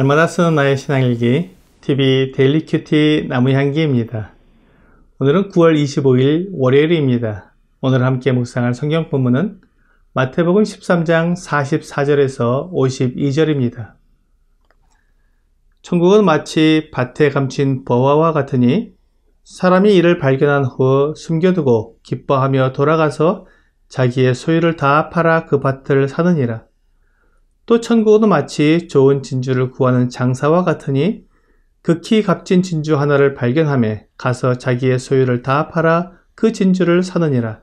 날마다 쓰는 나의 신앙일기 TV 데일리 큐티 나무향기입니다. 오늘은 9월 25일 월요일입니다. 오늘 함께 묵상할 성경 본문은 마태복음 13장 44절에서 52절입니다. 천국은 마치 밭에 감춘 버와와 같으니 사람이 이를 발견한 후 숨겨두고 기뻐하며 돌아가서 자기의 소유를 다 팔아 그 밭을 사느니라. 또 천국은 마치 좋은 진주를 구하는 장사와 같으니 극히 값진 진주 하나를 발견함에 가서 자기의 소유를 다 팔아 그 진주를 사느니라.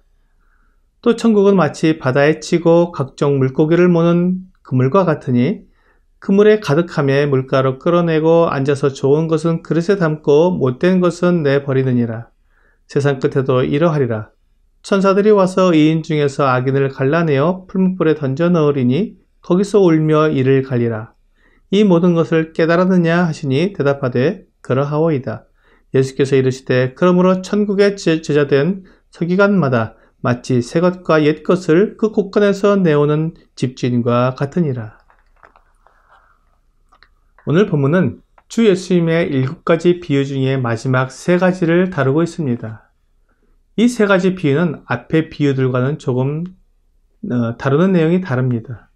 또 천국은 마치 바다에 치고 각종 물고기를 모는 그물과 같으니 그물에 가득함에 물가로 끌어내고 앉아서 좋은 것은 그릇에 담고 못된 것은 내버리느니라. 세상 끝에도 이러하리라. 천사들이 와서 이인 중에서 악인을 갈라내어 풀무불에 던져 넣으리니 거기서 울며 이를 갈리라. 이 모든 것을 깨달았느냐 하시니 대답하되 그러하오이다. 예수께서 이르시되 그러므로 천국의 제자된 서기관마다 마치 새 것과 옛 것을 그 곳간에서 내오는 집주인과 같으니라. 오늘 본문은 주 예수님의 일곱 가지 비유 중에 마지막 세 가지를 다루고 있습니다. 이 세 가지 비유는 앞의 비유들과는 조금 어, 다루는 내용이 다릅니다.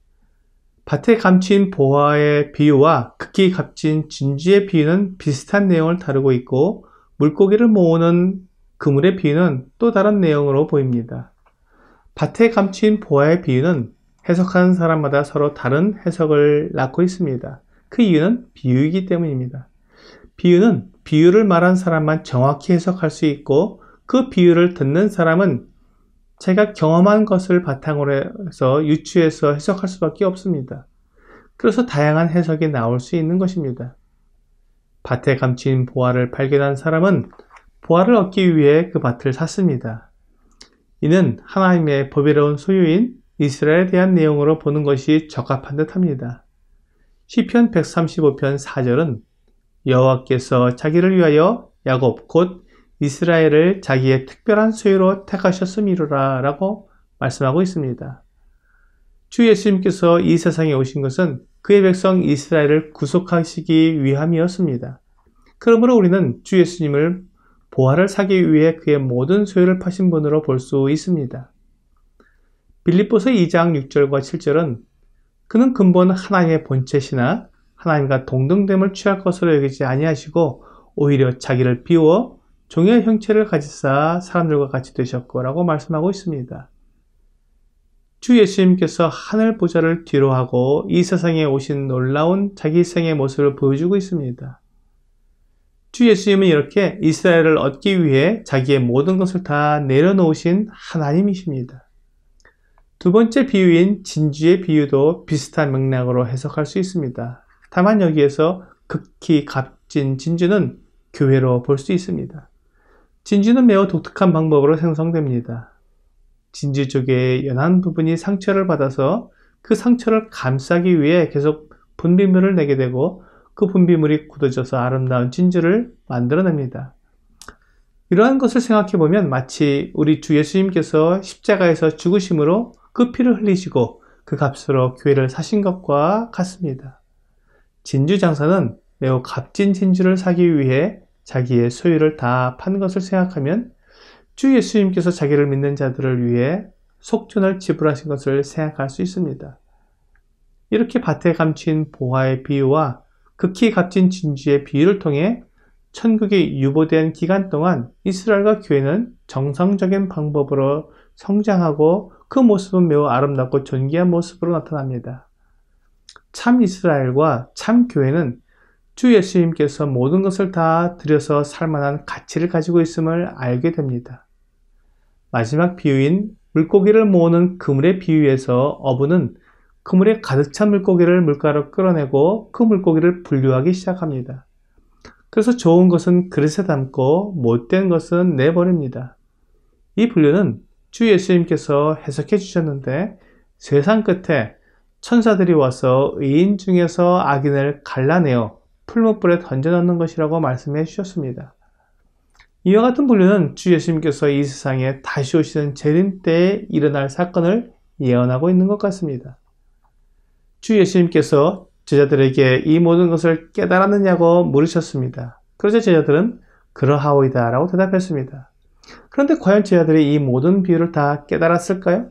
밭에 감춘 보화의 비유와 극히 값진 진주의 비유는 비슷한 내용을 다루고 있고 물고기를 모으는 그물의 비유는 또 다른 내용으로 보입니다. 밭에 감춘 보화의 비유는 해석하는 사람마다 서로 다른 해석을 낳고 있습니다. 그 이유는 비유이기 때문입니다. 비유는 비유를 말한 사람만 정확히 해석할 수 있고 그 비유를 듣는 사람은 제가 경험한 것을 바탕으로 해서 유추해서 해석할 수밖에 없습니다. 그래서 다양한 해석이 나올 수 있는 것입니다. 밭에 감춘 보화를 발견한 사람은 보화를 얻기 위해 그 밭을 샀습니다. 이는 하나님의 법이로운 소유인 이스라엘에 대한 내용으로 보는 것이 적합한 듯합니다. 시편 135편 4절은 여호와께서 자기를 위하여 야곱 곧 이스라엘을 자기의 특별한 소유로 택하셨음이로라 라고 말씀하고 있습니다. 주 예수님께서 이 세상에 오신 것은 그의 백성 이스라엘을 구속하시기 위함이었습니다. 그러므로 우리는 주 예수님을 보화를 사기 위해 그의 모든 소유를 파신 분으로 볼 수 있습니다. 빌립보서 2장 6절과 7절은 그는 근본 하나님의 본체시나 하나님과 동등됨을 취할 것으로 여기지 아니하시고 오히려 자기를 비워 종의 형체를 가지사 사람들과 같이 되셨고 라고 말씀하고 있습니다. 주 예수님께서 하늘 보좌를 뒤로 하고 이 세상에 오신 놀라운 자기 생의 모습을 보여주고 있습니다. 주 예수님은 이렇게 이스라엘을 얻기 위해 자기의 모든 것을 다 내려놓으신 하나님이십니다. 두 번째 비유인 진주의 비유도 비슷한 맥락으로 해석할 수 있습니다. 다만 여기에서 극히 값진 진주는 교회로 볼 수 있습니다. 진주는 매우 독특한 방법으로 생성됩니다. 진주 쪽의 연한 부분이 상처를 받아서 그 상처를 감싸기 위해 계속 분비물을 내게 되고 그 분비물이 굳어져서 아름다운 진주를 만들어냅니다. 이러한 것을 생각해 보면 마치 우리 주 예수님께서 십자가에서 죽으심으로 그 피를 흘리시고 그 값으로 교회를 사신 것과 같습니다. 진주 장사는 매우 값진 진주를 사기 위해 자기의 소유를 다 판 것을 생각하면 주 예수님께서 자기를 믿는 자들을 위해 속전을 지불하신 것을 생각할 수 있습니다. 이렇게 밭에 감춘 보화의 비유와 극히 값진 진주의 비유를 통해 천국이 유보된 기간 동안 이스라엘과 교회는 정상적인 방법으로 성장하고 그 모습은 매우 아름답고 존귀한 모습으로 나타납니다. 참 이스라엘과 참 교회는 주 예수님께서 모든 것을 다 들여서 살만한 가치를 가지고 있음을 알게 됩니다. 마지막 비유인 물고기를 모으는 그물의 비유에서 어부는 그물에 가득 찬 물고기를 물가로 끌어내고 그 물고기를 분류하기 시작합니다. 그래서 좋은 것은 그릇에 담고 못된 것은 내버립니다. 이 분류는 주 예수님께서 해석해 주셨는데 세상 끝에 천사들이 와서 의인 중에서 악인을 갈라내어 풀무불에 던져넣는 것이라고 말씀해 주셨습니다. 이와 같은 분류는 주 예수님께서 이 세상에 다시 오시는 재림 때에 일어날 사건을 예언하고 있는 것 같습니다. 주 예수님께서 제자들에게 이 모든 것을 깨달았느냐고 물으셨습니다. 그러자 제자들은 그러하오이다 라고 대답했습니다. 그런데 과연 제자들이 이 모든 비유를 다 깨달았을까요?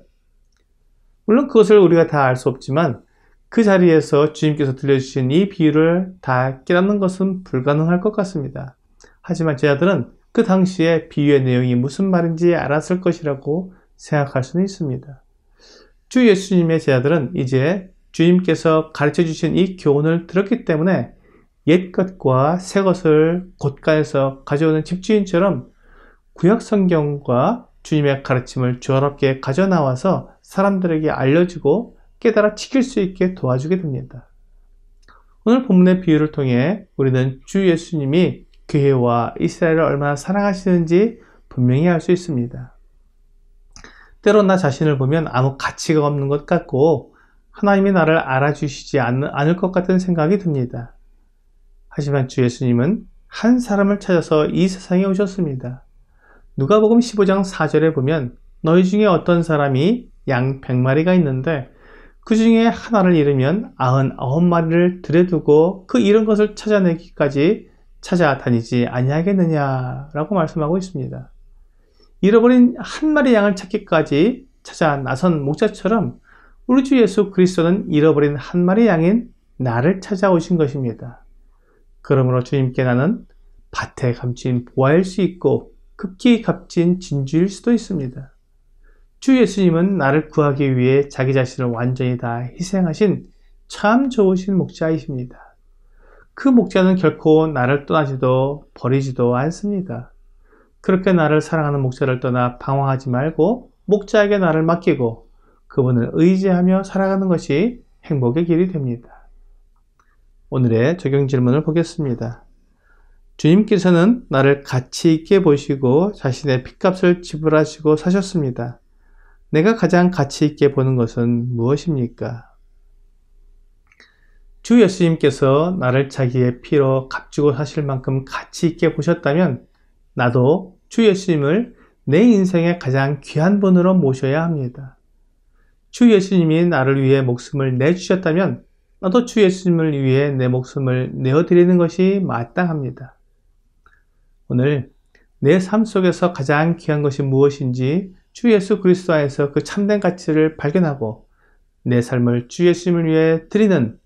물론 그것을 우리가 다 알 수 없지만 그 자리에서 주님께서 들려주신 이 비유를 다 깨닫는 것은 불가능할 것 같습니다. 하지만 제자들은 그 당시에 비유의 내용이 무슨 말인지 알았을 것이라고 생각할 수는 있습니다. 주 예수님의 제자들은 이제 주님께서 가르쳐 주신 이 교훈을 들었기 때문에 옛 것과 새 것을 곳간에서 가져오는 집주인처럼 구약 성경과 주님의 가르침을 조화롭게 가져 나와서 사람들에게 알려주고 깨달아 지킬 수 있게 도와주게 됩니다. 오늘 본문의 비유를 통해 우리는 주 예수님이 교회와 이스라엘을 얼마나 사랑하시는지 분명히 알 수 있습니다. 때론 나 자신을 보면 아무 가치가 없는 것 같고 하나님이 나를 알아주시지 않을 것 같은 생각이 듭니다. 하지만 주 예수님은 한 사람을 찾아서 이 세상에 오셨습니다. 누가복음 15장 4절에 보면 너희 중에 어떤 사람이 양 100마리가 있는데 그 중에 하나를 잃으면 99마리를 들여두고 그 잃은 것을 찾아내기까지 찾아다니지 아니하겠느냐라고 말씀하고 있습니다. 잃어버린 한 마리 양을 찾기까지 찾아 나선 목자처럼 우리 주 예수 그리스도는 잃어버린 한 마리 양인 나를 찾아오신 것입니다. 그러므로 주님께 나는 밭에 감춘 보아일 수 있고 극히 값진 진주일 수도 있습니다. 주 예수님은 나를 구하기 위해 자기 자신을 완전히 다 희생하신 참 좋으신 목자이십니다. 그 목자는 결코 나를 떠나지도 버리지도 않습니다. 그렇게 나를 사랑하는 목자를 떠나 방황하지 말고 목자에게 나를 맡기고 그분을 의지하며 살아가는 것이 행복의 길이 됩니다. 오늘의 적용 질문을 보겠습니다. 주님께서는 나를 가치 있게 보시고 자신의 핏값을 지불하시고 사셨습니다. 내가 가장 가치 있게 보는 것은 무엇입니까? 주 예수님께서 나를 자기의 피로 값주고 사실 만큼 가치 있게 보셨다면 나도 주 예수님을 내 인생의 가장 귀한 분으로 모셔야 합니다. 주 예수님이 나를 위해 목숨을 내주셨다면 나도 주 예수님을 위해 내 목숨을 내어드리는 것이 마땅합니다. 오늘 내 삶 속에서 가장 귀한 것이 무엇인지 주 예수 그리스도 안에서 그 참된 가치를 발견하고 내 삶을 주 예수님을 위해 드리는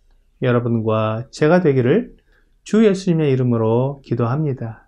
여러분과 제가 되기를 주 예수님의 이름으로 기도합니다.